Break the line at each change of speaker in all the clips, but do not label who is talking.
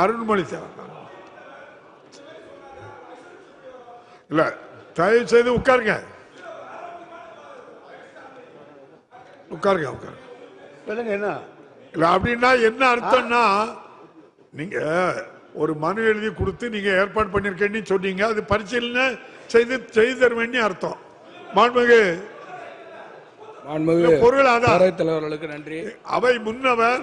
அருண்மொழி தேவன் இல்ல தயவு செய்து உட்காருங்க. உட்காருங்க உட்காருங்க.
சொல்லுங்க என்ன?
இல்ல அப்படின்னா என்ன அர்த்தம்னா நீங்க ஒரு மனு எழுதி கொடுத்து நீங்க ஏற்பாடு பண்ணிருக்கேன்னு சொன்னீங்க அது பரிசீலனை செய்து செய்து தருவேன்னு அர்த்தம். மாண்புமிகு
மாண்புமிகு
பொருள் அதான்.
பேரவைத் தலைவர்களுக்கு நன்றி.
அவை முன்னவர்.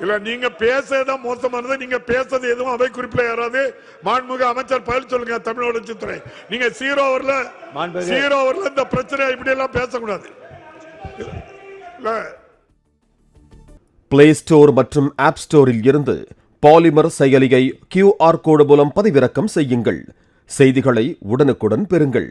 இல்ல நீங்க பேசுறதுதான் மோசமானது நீங்க பேசுறது எதுவும் அவை குறிப்பில யாராவது மாண்புமிகு அமைச்சர் பதில் சொல்லுங்க தமிழ் வளர்ச்சித்துறை நீங்க சீரோ ஓவர்ல
மாண்புமிகு-
சீரோ ஓவர்ல இந்த பிரச்சனை இப்படி எல்லாம் பேசக்கூடாது. இல்ல
பிளே ஸ்டோர் மற்றும் ஆப் ஸ்டோரில் இருந்து பாலிமர் செயலியை கியூஆர் கோடு மூலம் பதிவிறக்கம் செய்யுங்கள். செய்திகளை உடனுக்குடன் பெறுங்கள்.